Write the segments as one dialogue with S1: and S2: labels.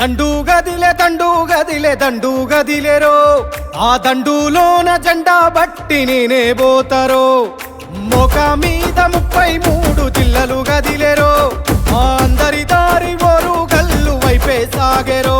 S1: దండు గదిలే దండు గదిలే దండు గదిలేరో. ఆ దండులోన జెండా బట్టి నేనే పోతారో. మొక మీద ముప్పై మూడు జిల్లలు గదిలేరో. అందరి దారి ఓరు గల్లు వైపే సాగెరో.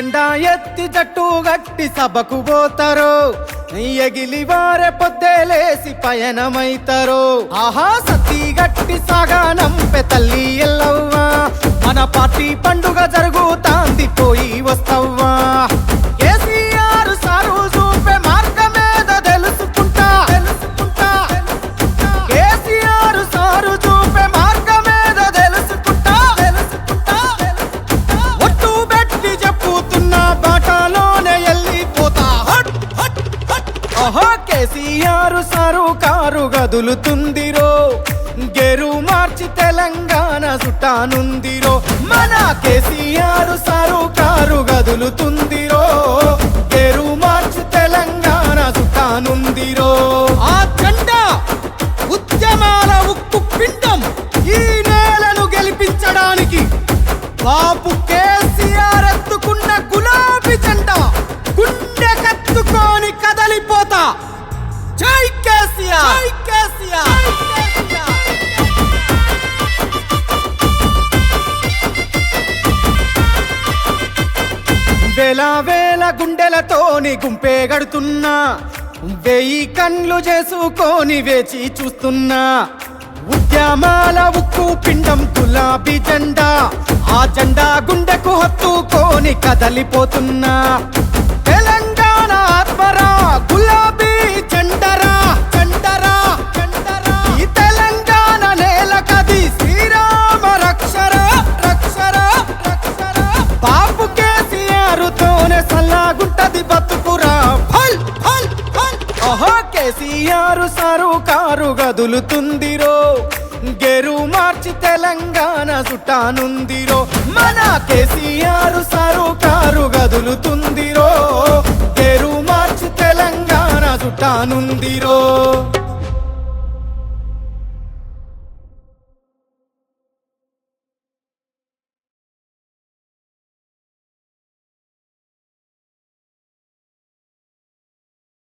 S1: జెండా ఎత్తి జట్టు గట్టి సభకు పోతారు. ఎగిలి వారే పొద్దేలేసి పయనమైతారు. ఆహా సతీ గట్టి కారు సరు కారు గదులుతుందిరో. గెరు మార్చి తెలంగాణ చుట్టానుందిరో మన కేసీఆర్ సరు కారు గదులుతుందిరో. గెరు మార్చి తెలంగాణ చుట్టానుందిరో ఆ జెండా ఉద్యమాల ఉక్కు పిండం ఈ నేలను గెలిపించడానికి బాపు వేల వేల గుండెలతోని గుంపే గడుతున్నా. వెయ్యి కండ్లు చేసుకొని వేచి చూస్తున్నా. ఉద్యమాల ఉక్కు పిండం గులాబీ జెండా. ఆ జెండా గుండెకు హత్తుకొని కదలిపోతున్నా. ఉంటది బతుకురా. ఫల్ ఫల్ ఫల్. ఓహో కేసీఆర్ సారు కారు గదులుతుందిరో. గెరు మార్చి తెలంగాణ చుట్టానుందిరో మన కేసీఆర్ సారు కారు గదులుతుందిరో. గెరు మార్చి తెలంగాణ చుట్టానుందిరో